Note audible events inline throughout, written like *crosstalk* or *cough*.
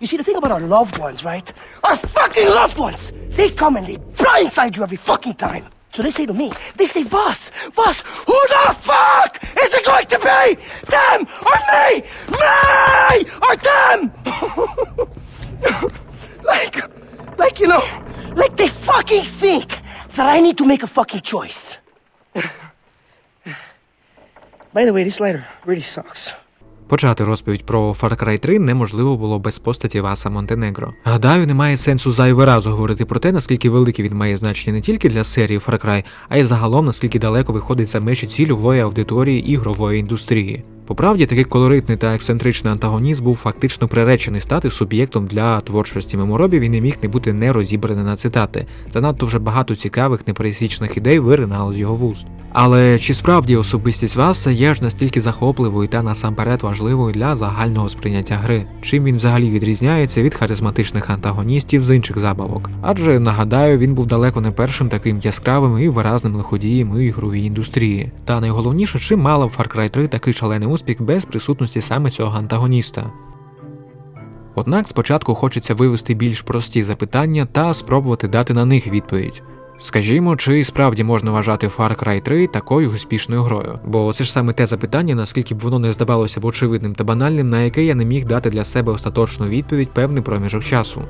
You see, the thing about our loved ones, right? Our fucking loved ones! They come and they blindside you every fucking time. So they say to me, they say, Voss, Voss, who the fuck is it going to be? Them or me? Me or them? *laughs* like, like, you know, like they fucking think that I need to make a fucking choice. By the way, this lighter really sucks. Почати розповідь про Far Cry 3 неможливо було без постаті Васа Монтенегро. Гадаю, немає сенсу зайвий раз говорити про те, наскільки велике він має значення не тільки для серії Far Cry, а й загалом наскільки далеко виходить за межі цільової аудиторії ігрової індустрії. По правді, такий колоритний та ексцентричний антагоніст був фактично приречений стати суб'єктом для творчості меморобів і не міг не бути не розібраний на цитати. Занадто вже багато цікавих непересічних ідей виринало з його вуст. Але чи справді особистість Васа є ж настільки захопливою та насамперед важливою для загального сприйняття гри? Чим він взагалі відрізняється від харизматичних антагоністів з інших забавок? Адже нагадаю, він був далеко не першим таким яскравим і виразним лиходієм у ігровій індустрії. Та найголовніше, чим мала в Far Cry 3 такий шалений успіх без присутності саме цього антагоніста. Однак спочатку хочеться вивести більш прості запитання та спробувати дати на них відповідь. Скажімо, чи справді можна вважати Far Cry 3 такою успішною грою? Бо це ж саме те запитання, наскільки б воно не здавалося б очевидним та банальним, на яке я не міг дати для себе остаточну відповідь певний проміжок часу.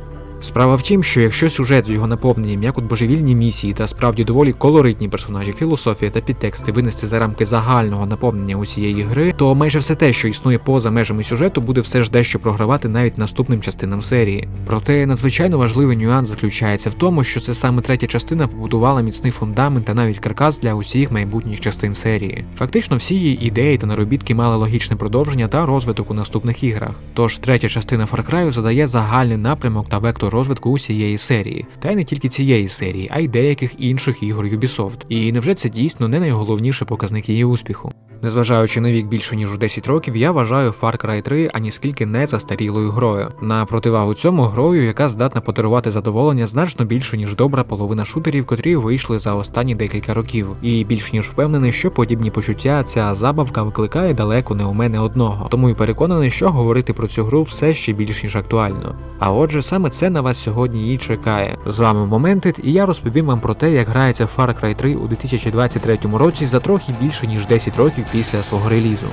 Справа в тім, що якщо сюжет з його наповненням, як от божевільні місії та справді доволі колоритні персонажі, філософія та підтексти винести за рамки загального наповнення усієї гри, то майже все те, що існує поза межами сюжету, буде все ж дещо програвати навіть наступним частинам серії. Проте надзвичайно важливий нюанс заключається в тому, що це саме третя частина побудувала міцний фундамент та навіть каркас для усіх майбутніх частин серії. Фактично, всі її ідеї та наробітки мали логічне продовження та розвиток у наступних іграх. Тож третя частина Far Cry задає загальний напрямок та вектор розвитку усієї серії, та й не тільки цієї серії, а й деяких інших ігор Ubisoft. І невже це дійсно не найголовніший показник її успіху? Незважаючи на вік більше ніж у 10 років, я вважаю Far Cry 3 аніскільки не застарілою грою. На противагу цьому грою, яка здатна подарувати задоволення значно більше, ніж добра половина шутерів, котрі вийшли за останні декілька років. І більш ніж впевнений, що подібні почуття ця забавка викликає далеко не у мене одного. Тому і переконаний, що говорити про цю гру все ще більш ніж актуально. А отже, саме це на вас сьогодні і чекає. З вами Моментит, і я розповім вам про те, як грається Far Cry 3 у 2023 році за трохи більше ніж 10 років після свого релізу.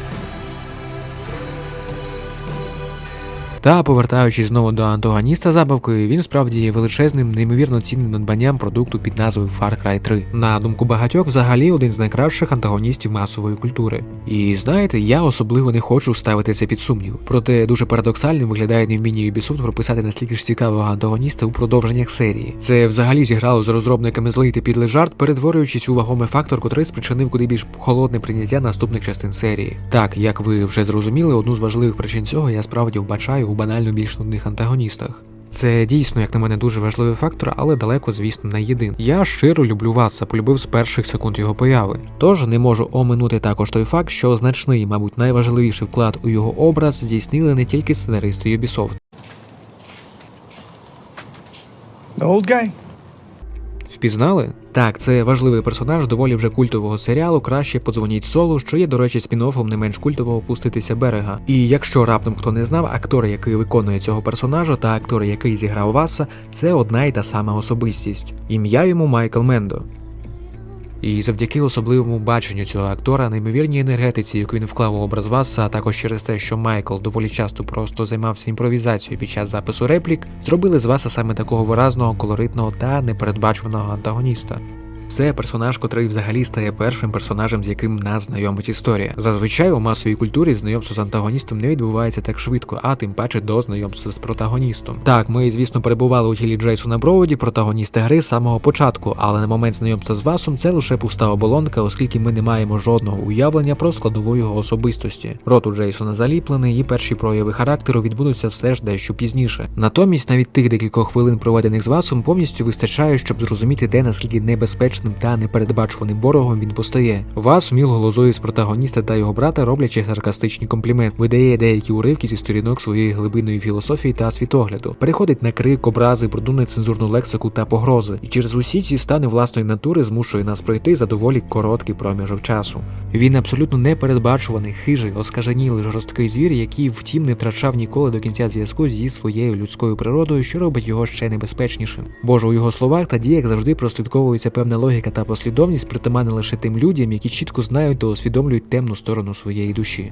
Та повертаючись знову до антагоніста забавкою, він справді є величезним, неймовірно цінним надбанням продукту під назвою Far Cry 3. На думку багатьох, взагалі один з найкращих антагоністів масової культури. І знаєте, я особливо не хочу ставити це під сумнів. Проте дуже парадоксальним виглядає невміння Ubisoft прописати настільки ж цікавого антагоніста у продовженнях серії. Це взагалі зіграло з розробниками злий та підлий жарт, перетворюючись у вагомий фактор, котрий спричинив куди більш холодне прийняття наступних частин серії. Так, як ви вже зрозуміли, одну з важливих причин цього я справді вбачаю у банально більш нудних антагоністах. Це дійсно, як на мене, дуже важливий фактор, але далеко, звісно, не єдин. Я щиро люблю Васа, полюбив з перших секунд його появи. Тож не можу оминути також той факт, що значний, мабуть, найважливіший вклад у його образ здійснили не тільки сценаристи Ubisoft. The old guy? Впізнали? Так, це важливий персонаж доволі вже культового серіалу Краще подзвоніть солу, що є, до речі, спін-оффом не менш культового пуститися берега. І якщо раптом хто не знав, актор, який виконує цього персонажа, та актор, який зіграв Васа, це одна й та сама особистість. Ім'я йому Майкл Мендо. І завдяки особливому баченню цього актора, неймовірній енергетиці, яку він вклав у образ Васа, а також через те, що Майкл доволі часто просто займався імпровізацією під час запису реплік, зробили з Васа саме такого виразного, колоритного та непередбачуваного антагоніста. Це персонаж, котрий взагалі стає першим персонажем, з яким нас знайомить історія. Зазвичай у масовій культурі знайомство з антагоністом не відбувається так швидко, а тим паче до знайомства з протагоністом. Так, ми, звісно, перебували у тілі Джейсона Броуді, протагоніста гри з самого початку, але на момент знайомства з Васом це лише пуста оболонка, оскільки ми не маємо жодного уявлення про складову його особистості. Рот у Джейсона заліплений, і перші прояви характеру відбудуться все ж дещо пізніше. Натомість, навіть тих декількох хвилин, проведених з Васом, повністю вистачає, щоб зрозуміти, де наскільки небезпечний непомітним та непередбачуваним ворогом він постає. Вас вміло глузує з протагоніста та його брата, роблячи саркастичні компліменти, видає деякі уривки зі сторінок своєї глибинної філософії та світогляду, переходить на крик, образи, брудну нецензурну лексику та погрози, і через усі ці стани власної натури змушує нас пройти за доволі короткий проміжок часу. Він абсолютно непередбачуваний, хижий, оскаженілий, жорсткий звір, який, втім, не втрачав ніколи до кінця зв'язку зі своєю людською природою, що робить його ще небезпечнішим. Боже, у його словах та діях завжди прослідковується певна логіка та послідовність, притаманна лише тим людям, які чітко знають та усвідомлюють темну сторону своєї душі.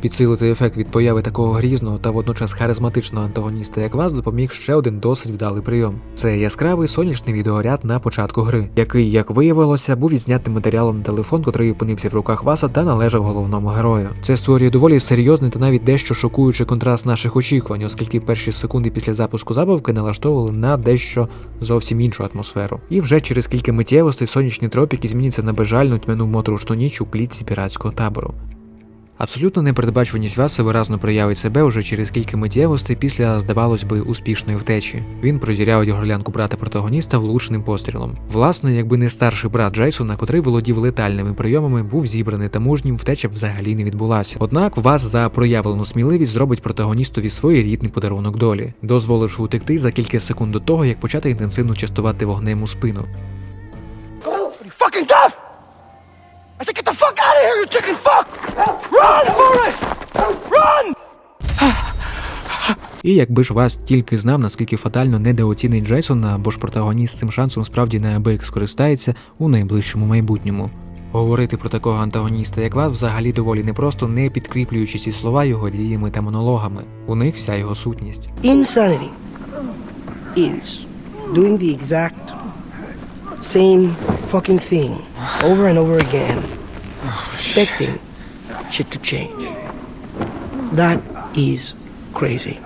Підсилити ефект від появи такого грізного та водночас харизматичного антагоніста, як вас, допоміг ще один досить вдалий прийом. Це яскравий сонячний відеоряд на початку гри, який, як виявилося, був відзнятим матеріалом на телефон, котрий опинився в руках Васа та належав головному герою. Це створює доволі серйозний та навіть дещо шокуючий контраст наших очікувань, оскільки перші секунди після запуску забавки налаштовували на дещо зовсім іншу атмосферу. І вже через кілька миттєвостей сонячні тропіки зміняться на безжальну тьмяну моторошну ніч у клітці піратського табору. Абсолютно непередбачуваність Васа виразно проявить себе уже через кілька миттєвостей після, здавалось би, успішної втечі. Він прозірявить горлянку брата протагоніста влучним пострілом. Власне, якби не старший брат Джейсона, котрий володів летальними прийомами, був зібраний та мужнім, втеча б взагалі не відбулася. Однак Вас за проявлену сміливість зробить протагоністові своєрідний подарунок долі, дозволивши утекти за кілька секунд до того, як почати інтенсивно частувати вогнем у спину. Fucking? I said, get the fuck out of here, you chicken fuck! Run, Forrest! Run! І якби ж вас тільки знав, наскільки фатально недооцінить Джейсона, бо ж протагоніст цим шансом справді неабияк скористається у найближчому майбутньому. Говорити про такого антагоніста, як вас, взагалі доволі непросто, не підкріплюючи ці слова його діями та монологами. У них вся його сутність. Insanity is doing the exact same fucking thing over and over again, expecting shit to change. That is crazy.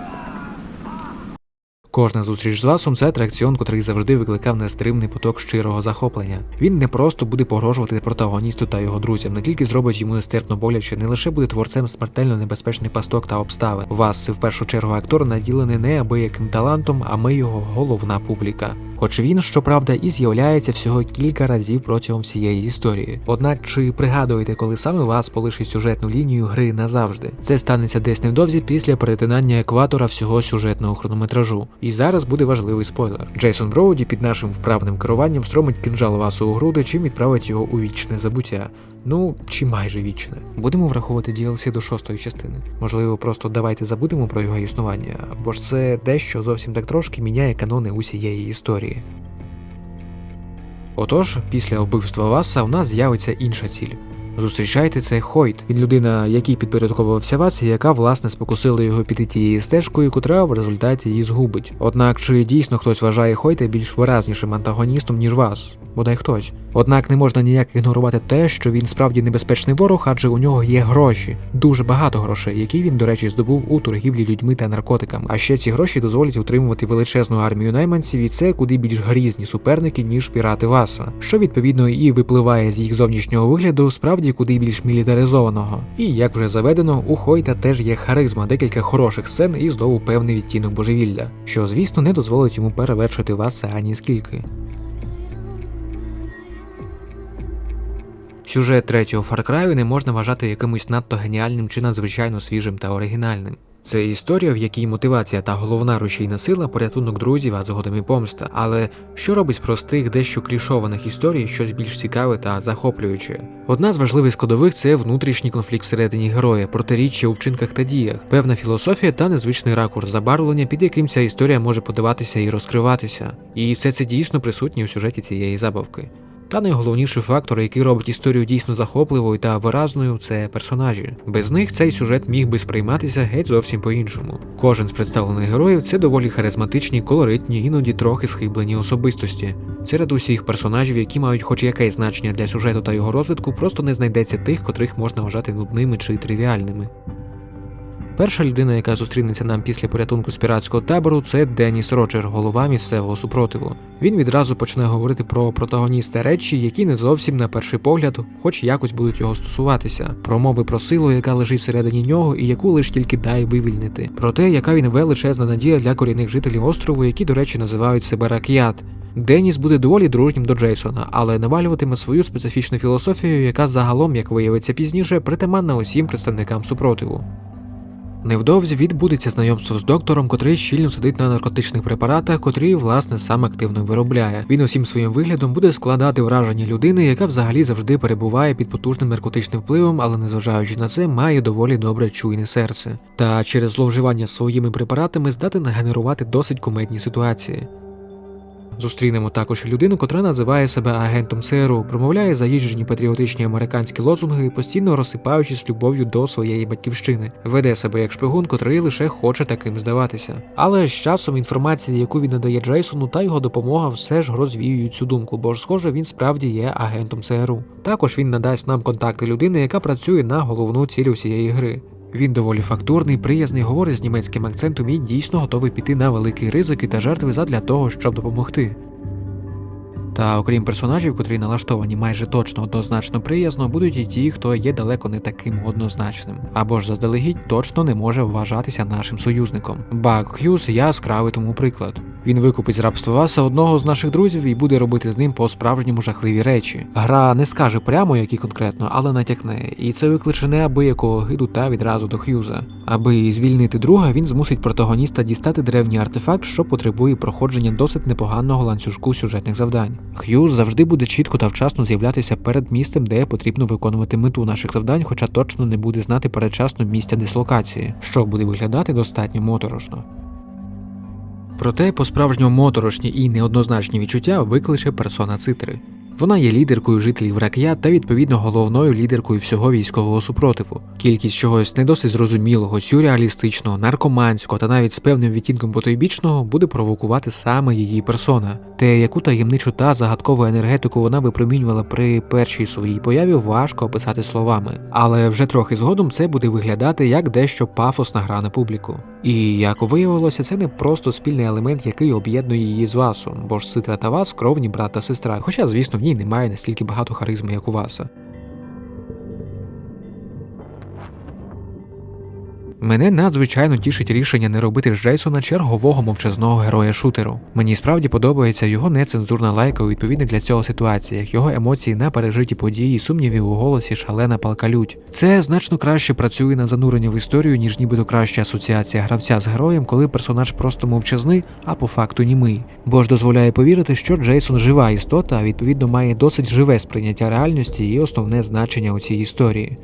Кожна зустріч з Васом це атракціон, котрий завжди викликав нестримний поток щирого захоплення. Він не просто буде погрожувати протагоністу та його друзям, не тільки зробить йому нестерпно боляче, не лише буде творцем смертельно небезпечних пасток та обставин. Вас в першу чергу актор наділений неабияким талантом, а ми його головна публіка. Хоч він, щоправда, і з'являється всього кілька разів протягом всієї історії. Однак, чи пригадуєте, коли саме вас полишить сюжетну лінію гри назавжди? Це станеться десь невдовзі після перетинання екватора всього сюжетного хронометражу. І зараз буде важливий спойлер. Джейсон Броуді під нашим вправним керуванням стромить кінжал Васу у груди, чим відправить його у вічне забуття. Ну, чи майже вічне. Будемо враховувати DLC до шостої частини. Можливо, просто давайте забудемо про його існування, бо ж це дещо зовсім так трошки міняє канони усієї історії. Отож, після вбивства Васа у нас з'явиться інша ціль. Зустрічайте це Хойт. Він людина, який підпорядковувався вас, і яка власне спокусила його піти тією стежкою, котра в результаті її згубить. Однак, чи дійсно хтось вважає Хойта більш виразнішим антагоністом, ніж вас? Бодай хтось. Однак не можна ніяк ігнорувати те, що він справді небезпечний ворог, адже у нього є гроші, дуже багато грошей, які він, до речі, здобув у торгівлі людьми та наркотиками. А ще ці гроші дозволять утримувати величезну армію найманців, і це куди більш грізні суперники, ніж пірати Васа, що відповідно і випливає з їх зовнішнього вигляду, справді куди більш мілітаризованого. І як вже заведено, у Хойта теж є харизма, декілька хороших сцен і знову певний відтінок божевілля, що звісно не дозволить йому перевершити вас ані скільки. Сюжет третього Far Cry не можна вважати якимось надто геніальним чи надзвичайно свіжим та оригінальним. Це історія, в якій мотивація та головна рушійна сила порятунок друзів, а згодом і помста. Але що робить з простих, дещо клішованих історій щось більш цікаве та захоплююче? Одна з важливих складових це внутрішній конфлікт всередині героя, протиріччя у вчинках та діях, певна філософія та незвичний ракурс забарвлення, під яким ця історія може подаватися і розкриватися. І все це дійсно присутнє у сюжеті цієї забавки. Та найголовніший фактор, який робить історію дійсно захопливою та виразною, це персонажі. Без них цей сюжет міг би сприйматися геть зовсім по-іншому. Кожен з представлених героїв це доволі харизматичні, колоритні, іноді трохи схиблені особистості. Серед усіх персонажів, які мають хоч якесь значення для сюжету та його розвитку, просто не знайдеться тих, котрих можна вважати нудними чи тривіальними. Перша людина, яка зустрінеться нам після порятунку з піратського табору, це Деніс Роджер, голова місцевого супротиву. Він відразу почне говорити про протагоніста речі, які не зовсім на перший погляд, хоч якось будуть його стосуватися, про мови про силу, яка лежить всередині нього, і яку лиш тільки дай вивільнити, про те, яка він величезна надія для корінних жителів острову, які, до речі, називають себе Рак'ят. Деніс буде доволі дружнім до Джейсона, але навалюватиме свою специфічну філософію, яка загалом, як виявиться пізніше, притаманна усім представникам супротиву. Невдовзі відбудеться знайомство з доктором, котрий щільно сидить на наркотичних препаратах, котрі, власне, сам активно виробляє. Він усім своїм виглядом буде складати враження людини, яка взагалі завжди перебуває під потужним наркотичним впливом, але незважаючи на це, має доволі добре чуйне серце. Та через зловживання своїми препаратами здатен генерувати досить кумедні ситуації. Зустрінемо також людину, котра називає себе агентом ЦРУ, промовляє заїжджені патріотичні американські лозунги, постійно розсипаючись любов'ю до своєї батьківщини, веде себе як шпигун, котрий лише хоче таким здаватися. Але з часом інформація, яку він надає Джейсону, та його допомога все ж розвіюють цю думку, бо ж схоже, він справді є агентом ЦРУ. Також він надасть нам контакти людини, яка працює на головну ціль усієї гри. Він доволі фактурний, приязний, говорить з німецьким акцентом і дійсно готовий піти на великі ризики та жертви задля того, щоб допомогти. Та окрім персонажів, котрі налаштовані майже точно однозначно приязно, будуть і ті, хто є далеко не таким однозначним, або ж заздалегідь точно не може вважатися нашим союзником. Бак Х'юз яскравий тому приклад. Він викупить з рабства Васа одного з наших друзів і буде робити з ним по-справжньому жахливі речі. Гра не скаже прямо, які конкретно, але натякне, і це викличе неабиякого гиду та відразу до Х'юза. Аби звільнити друга, він змусить протагоніста дістати древній артефакт, що потребує проходження досить непоганого ланцюжку сюжетних завдань. Х'юз завжди буде чітко та вчасно з'являтися перед місцем, де потрібно виконувати мету наших завдань, хоча точно не буде знати передчасно місця дислокації, що буде виглядати достатньо моторошно. Проте по-справжньому моторошні і неоднозначні відчуття викличе персона Цитри. Вона є лідеркою жителів Рак'я та відповідно головною лідеркою всього військового супротиву. Кількість чогось не досить зрозумілого, сюрреалістичного, наркоманського та навіть з певним відтінком потойбічного буде провокувати саме її персона. Те, яку таємничу та загадкову енергетику вона випромінювала при першій своїй появі, важко описати словами. Але вже трохи згодом це буде виглядати як дещо пафосна гра на публіку. І як виявилося, це не просто спільний елемент, який об'єднує її з Васом, бо ж Ситра та Вас кровні брат та сестра, хоча, звісно, ній немає настільки багато харизми, як у Васа. Мене надзвичайно тішить рішення не робити з Джейсона чергового мовчазного героя шутеру. Мені справді подобається його нецензурна лайка у відповідних для цього ситуаціях, його емоції на пережиті події, сумніві у голосі, шалена палка лють. Це значно краще працює на занурення в історію, ніж нібито краща асоціація гравця з героєм, коли персонаж просто мовчазний, а по факту німий. Бо ж дозволяє повірити, що Джейсон жива істота, а відповідно має досить живе сприйняття реальності і основне значення у цій історії.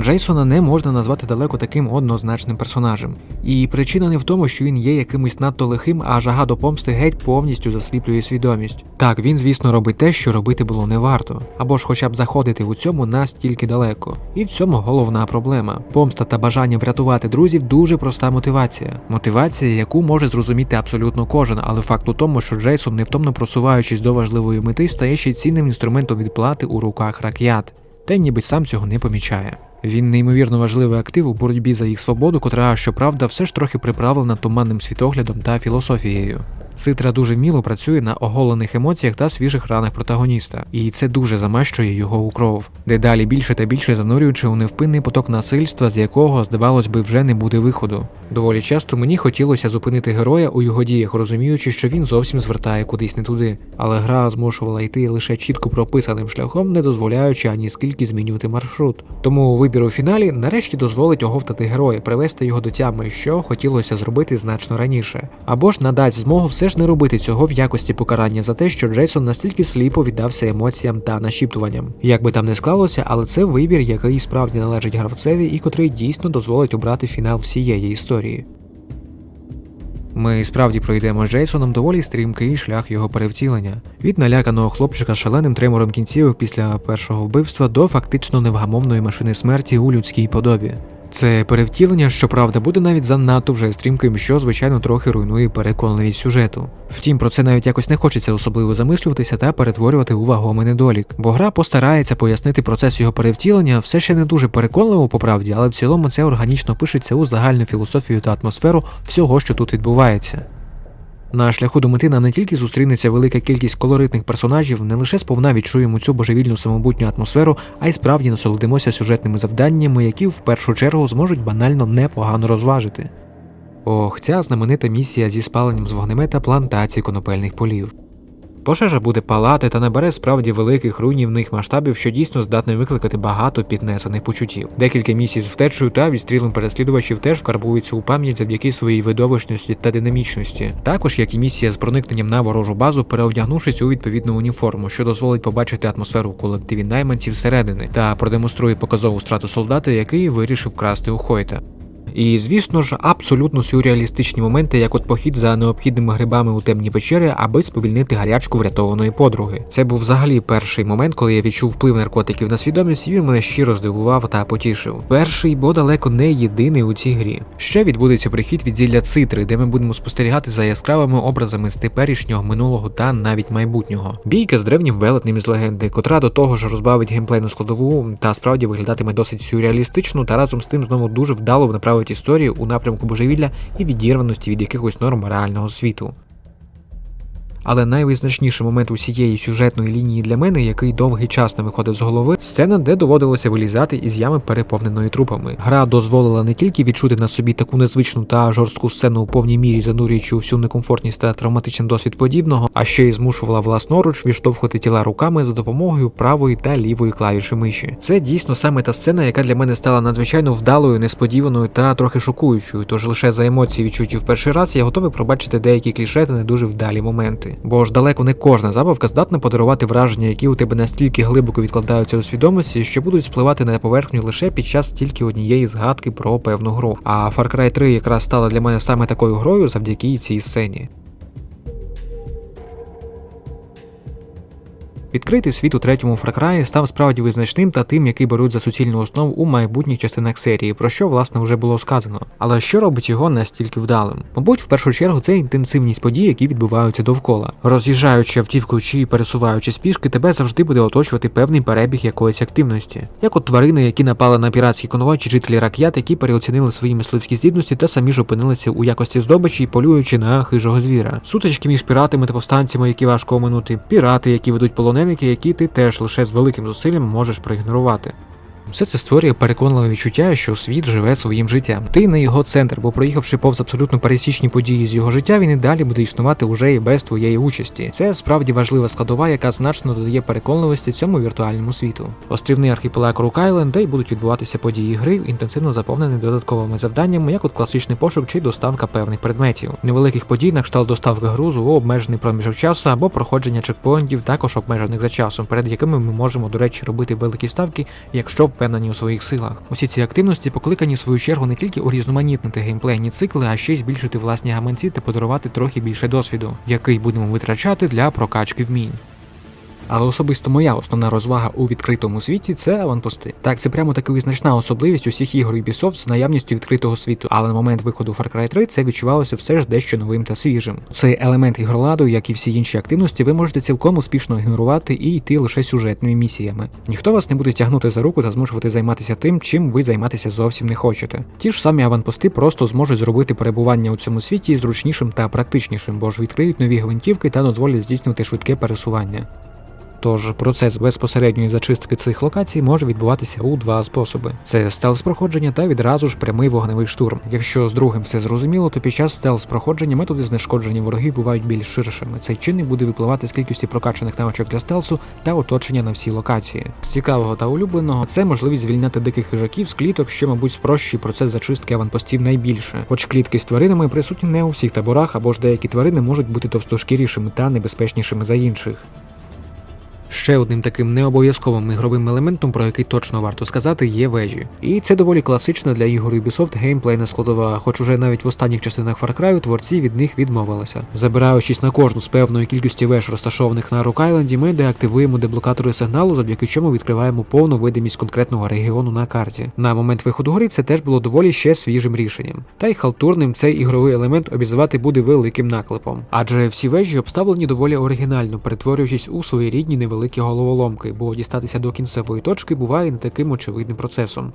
Джейсона не можна назвати далеко таким однозначним персонажем. І причина не в тому, що він є якимось надто лихим, а жага до помсти геть повністю засліплює свідомість. Так, він, звісно, робить те, що робити було не варто, або ж хоча б заходити у цьому настільки далеко. І в цьому головна проблема. Помста та бажання врятувати друзів дуже проста мотивація. Мотивація, яку може зрозуміти абсолютно кожен, але факт у тому, що Джейсон, невтомно просуваючись до важливої мети, стає ще цінним інструментом відплати у руках рак'ят. Та й ніби сам цього не помічає. Він неймовірно важливий актив у боротьбі за їх свободу, котра, щоправда, все ж трохи приправлена туманним світоглядом та філософією. Цитра дуже вміло працює на оголених емоціях та свіжих ранах протагоніста, і це дуже замащує його у кров, дедалі більше та більше занурюючи у невпинний поток насильства, з якого, здавалось би, вже не буде виходу. Доволі часто мені хотілося зупинити героя у його діях, розуміючи, що він зовсім звертає кудись не туди, але гра змушувала йти лише чітко прописаним шляхом, не дозволяючи ані скільки змінювати маршрут. Тому вибір у фіналі нарешті дозволить оговтати героя, привести його до тями, що хотілося зробити значно раніше, або ж надасть змогу все ж не робити цього в якості покарання за те, що Джейсон настільки сліпо віддався емоціям та нашіптуванням. Як би там не склалося, але це вибір, який справді належить гравцеві і котрий дійсно дозволить обрати фінал всієї історії. Ми справді пройдемо з Джейсоном доволі стрімкий шлях його перевтілення від наляканого хлопчика шаленим тремором кінцівок після першого вбивства до фактично невгамовної машини смерті у людській подобі. Це перевтілення, щоправда, буде навіть занадто вже стрімким, що звичайно трохи руйнує переконливість сюжету. Втім, про це навіть якось не хочеться особливо замислюватися та перетворювати у вагомий недолік, бо гра постарається пояснити процес його перевтілення все ще не дуже переконливо по правді, але в цілому це органічно пишеться у загальну філософію та атмосферу всього, що тут відбувається. На шляху до мети нам не тільки зустрінеться велика кількість колоритних персонажів, не лише сповна відчуємо цю божевільну самобутню атмосферу, а й справді насолодимося сюжетними завданнями, які в першу чергу зможуть банально непогано розважити. Ох, ця знаменита місія зі спаленням з вогнемета плантації конопельних полів. Пожежа буде палати та набере справді великих руйнівних масштабів, що дійсно здатне викликати багато піднесених почуттів. Декілька місій з втечею та відстрілом переслідувачів теж вкарбуються у пам'ять завдяки своїй видовищності та динамічності. Також як і місія з проникненням на ворожу базу, переодягнувшись у відповідну уніформу, що дозволить побачити атмосферу колективі найманців всередини та продемонструє показову страту солдата, який вирішив красти у Хойта. І звісно ж, абсолютно сюрреалістичні моменти, як от похід за необхідними грибами у темні печери, аби сповільнити гарячку врятованої подруги. Це був взагалі перший момент, коли я відчув вплив наркотиків на свідомість, і він мене щиро здивував та потішив. Перший, бо далеко не єдиний у цій грі. Ще відбудеться прихід від зілля цитри, де ми будемо спостерігати за яскравими образами з теперішнього, минулого та навіть майбутнього. Бійка з древнім велетнем з легенди, котра до того ж розбавить геймплейну складову та справді виглядатиме досить сюрреалістично та разом з тим знову дуже вдало направить історію у напрямку божевілля і відірваності від якихось норм реального світу. Але найвизначніший момент усієї сюжетної лінії для мене, який довгий час не виходив з голови, сцена, де доводилося вилізати із ями переповненої трупами. Гра дозволила не тільки відчути на собі таку незвичну та жорстку сцену у повній мірі, занурюючи всю некомфортність та травматичний досвід подібного, а ще й змушувала власноруч відштовхувати тіла руками за допомогою правої та лівої клавіші миші. Це дійсно саме та сцена, яка для мене стала надзвичайно вдалою, несподіваною та трохи шокуючою. Тож лише за емоції відчуті в перший раз я готовий пробачити деякі кліше та не дуже вдалі моменти. Бо ж далеко не кожна забавка здатна подарувати враження, які у тебе настільки глибоко відкладаються у свідомості, що будуть спливати на поверхню лише під час тільки однієї згадки про певну гру. А Far Cry 3 якраз стала для мене саме такою грою завдяки цій сцені. Відкритий світ у третьому Cry став справді визначним та тим, який беруть за суцільну основу у майбутніх частинах серії, про що власне вже було сказано. Але що робить його настільки вдалим? Мабуть, в першу чергу це інтенсивність подій, які відбуваються довкола. Роз'їжджаючи автівкою чи пересуваючись пішки, тебе завжди буде оточувати певний перебіг якоїсь активності, як от тварини, які напали на піратський конвой, чи жителі рак'ят, які переоцінили свої мисливські здібності та самі ж опинилися у якості здобичі, полюючи на хижого звіра. Сутички між піратами та повстанцями, які важко оминути, пірати, які ведуть полоненики, які ти теж лише з великим зусиллям можеш проігнорувати. Все це створює переконливе відчуття, що світ живе своїм життям. Ти не його центр, бо проїхавши повз абсолютно пересічні події з його життя, він і далі буде існувати уже і без твоєї участі. Це справді важлива складова, яка значно додає переконливості цьому віртуальному світу. Острівний архіпелаг Рук Айленд, де й будуть відбуватися події гри, інтенсивно заповнений додатковими завданнями, як от класичний пошук чи доставка певних предметів. Невеликих подій на кшталт доставки грузу у обмежений проміжок часу або проходження чекпоінтів, також обмежених за часом, перед якими ми можемо, до речі, робити великі ставки, якщо впевнені у своїх силах. Усі ці активності покликані в свою чергу не тільки урізноманітнити геймплейні цикли, а ще й збільшити власні гаманці та подарувати трохи більше досвіду, який будемо витрачати для прокачки вмінь. Але особисто моя основна розвага у відкритому світі це аванпости. Так, це прямо таки визначна особливість усіх ігор Ubisoft з наявністю відкритого світу, але на момент виходу Far Cry 3 це відчувалося все ж дещо новим та свіжим. Цей елемент ігроладу, як і всі інші активності, ви можете цілком успішно ігнорувати і йти лише сюжетними місіями. Ніхто вас не буде тягнути за руку та змушувати займатися тим, чим ви займатися зовсім не хочете. Ті ж самі аванпости просто зможуть зробити перебування у цьому світі зручнішим та практичнішим, бо ж відкриють нові гвинтівки та дозволять здійснювати швидке пересування. Тож процес безпосередньої зачистки цих локацій може відбуватися у два способи: це стелс проходження та відразу ж прямий вогневий штурм. Якщо з другим все зрозуміло, то під час стелс проходження методи знешкодження ворогів бувають більш ширшими. Цей чинник буде випливати з кількості прокачаних навичок для стелсу та оточення на всі локації. З цікавого та улюбленого це можливість звільняти диких хижаків з кліток, що, мабуть, спрощує процес зачистки аванпостів найбільше. Хоч клітки з тваринами присутні не у всіх таборах, або ж деякі тварини можуть бути товстошкірішими та небезпечнішими за інших. Ще одним таким необов'язковим ігровим елементом, про який точно варто сказати, є вежі. І це доволі класична для ігор Ubisoft геймплейна складова, хоч уже навіть в останніх частинах Far Cry творці від них відмовилися. Забираючись на кожну з певної кількості веж, розташованих на Рок-Айленді, ми деактивуємо деблокатори сигналу, завдяки чому відкриваємо повну видимість конкретного регіону на карті. На момент виходу гри це теж було доволі ще свіжим рішенням. Та й халтурним цей ігровий елемент обізвати буде великим наклепом. Адже всі вежі обставлені доволі оригінально, перетворюючись у своєрідні невеликі головоломки, бо дістатися до кінцевої точки буває не таким очевидним процесом.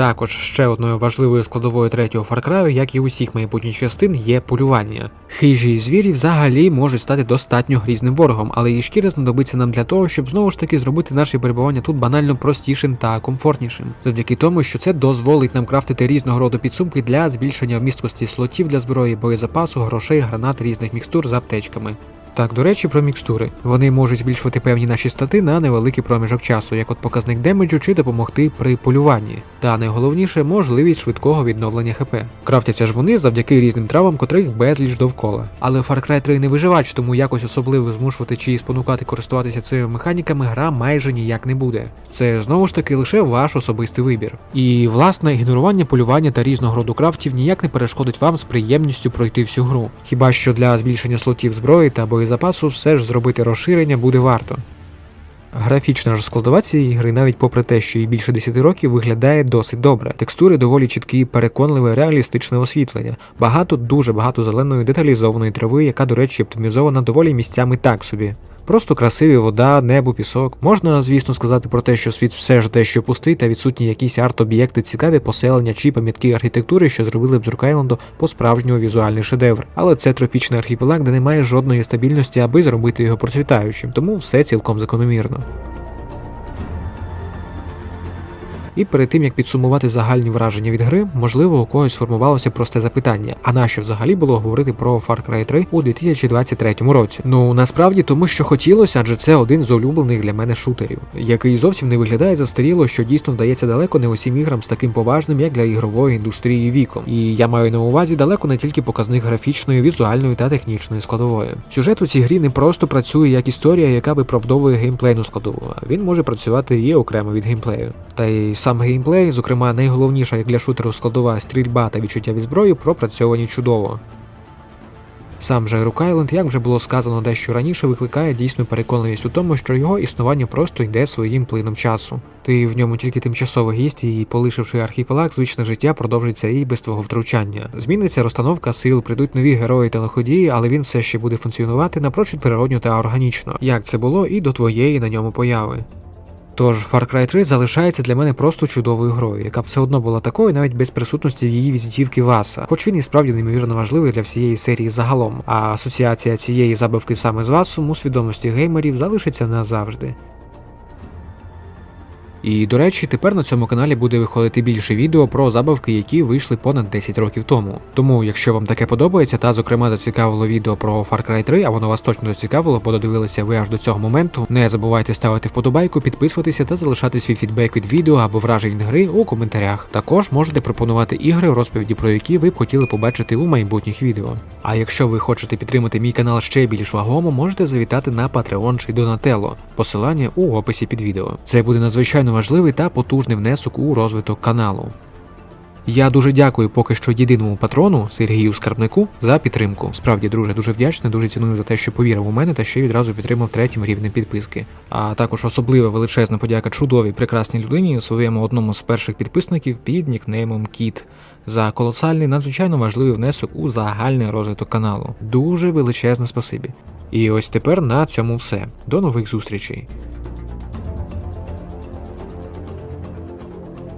Також ще одною важливою складовою третього Far Cry, як і усіх майбутніх частин, є полювання. Хижі звірі взагалі можуть стати достатньо грізним ворогом, але її шкіра знадобиться нам для того, щоб знову ж таки зробити наше перебування тут банально простішим та комфортнішим, завдяки тому, що це дозволить нам крафтити різного роду підсумки для збільшення вмісткості слотів для зброї, боєзапасу, грошей, гранат, різних мікстур з аптечками. Так, до речі, про мікстури. Вони можуть збільшувати певні наші стати на невеликий проміжок часу, як от показник демеджу чи допомогти при полюванні. Та найголовніше можливість швидкого відновлення ХП. Крафтяться ж вони завдяки різним травам, котрих безліч довкола. Але Far Cry 3 не виживач, тому якось особливо змушувати чи спонукати користуватися цими механіками гра майже ніяк не буде. Це знову ж таки лише ваш особистий вибір. І власне ігнорування полювання та різного роду крафтів ніяк не перешкодить вам з приємністю пройти всю гру. Хіба що для збільшення слотів зброї та боєзапасу все ж зробити розширення буде варто. Графічна ж складова цієї гри, навіть попри те, що їй більше 10 років, виглядає досить добре. Текстури доволі чіткі, переконливе, реалістичне освітлення. Багато, дуже багато зеленої деталізованої трави, яка, до речі, оптимізована доволі місцями так собі. Просто красиві вода, небо, пісок. Можна, звісно, сказати про те, що світ все ж дещо пустий та відсутні якісь арт-об'єкти, цікаві поселення чи пам'ятки архітектури, що зробили б з Рукайленду по-справжньому візуальний шедевр. Але це тропічний архіпелаг, де немає жодної стабільності, аби зробити його процвітаючим, тому все цілком закономірно. І перед тим як підсумувати загальні враження від гри, можливо, у когось сформувалося просте запитання: а нащо взагалі було говорити про Far Cry 3 у 2023 році? Ну насправді тому, що хотілося, адже це один з улюблених для мене шутерів, який зовсім не виглядає застаріло, що дійсно вдається далеко не усім іграм з таким поважним, як для ігрової індустрії віком. І я маю на увазі далеко не тільки показник графічної, візуальної та технічної складової. Сюжет у цій грі не просто працює як історія, яка виправдовує геймплейну складову, він може працювати і окремо від геймплею. Та й сам геймплей, зокрема найголовніша як для шутеру складова стрільба та відчуття від зброї, пропрацьовані чудово. Сам же Rook Island, як вже було сказано дещо раніше, викликає дійсну переконливість у тому, що його існування просто йде своїм плином часу. Ти в ньому тільки тимчасовий гість, і полишивши архіпелаг, звичне життя продовжиться і без твого втручання. Зміниться розстановка сил, прийдуть нові герої та лиходії, але він все ще буде функціонувати напрочуд природньо та органічно, як це було і до твоєї на ньому появи. Тож Far Cry 3 залишається для мене просто чудовою грою, яка все одно була такою навіть без присутності її візитівки Васа, хоч він і справді неймовірно важливий для всієї серії загалом, а асоціація цієї забавки саме з Васом у свідомості геймерів залишиться назавжди. І до речі, тепер на цьому каналі буде виходити більше відео про забавки, які вийшли понад 10 років тому. Тому, якщо вам таке подобається, та зокрема зацікавило відео про Far Cry 3, а воно вас точно зацікавило, бо додивилися ви аж до цього моменту, не забувайте ставити вподобайку, підписуватися та залишати свій фідбек від відео або вражень гри у коментарях. Також можете пропонувати ігри, розповіді про які ви б хотіли побачити у майбутніх відео. А якщо ви хочете підтримати мій канал ще більш вагомо, можете завітати на Patreon чи Donatello. Посилання у описі під відео. Це буде надзвичайно важливий та потужний внесок у розвиток каналу. Я дуже дякую поки що єдиному патрону Сергію Скарбнику за підтримку. Справді, друже, дуже вдячний, дуже ціную за те, що повірив у мене та ще відразу підтримав третім рівнем підписки. А також особлива величезна подяка чудовій прекрасній людині, своєму одному з перших підписників під нікнеймом Кіт за колосальний надзвичайно важливий внесок у загальний розвиток каналу. Дуже величезне спасибі. І ось тепер на цьому все. До нових зустрічей.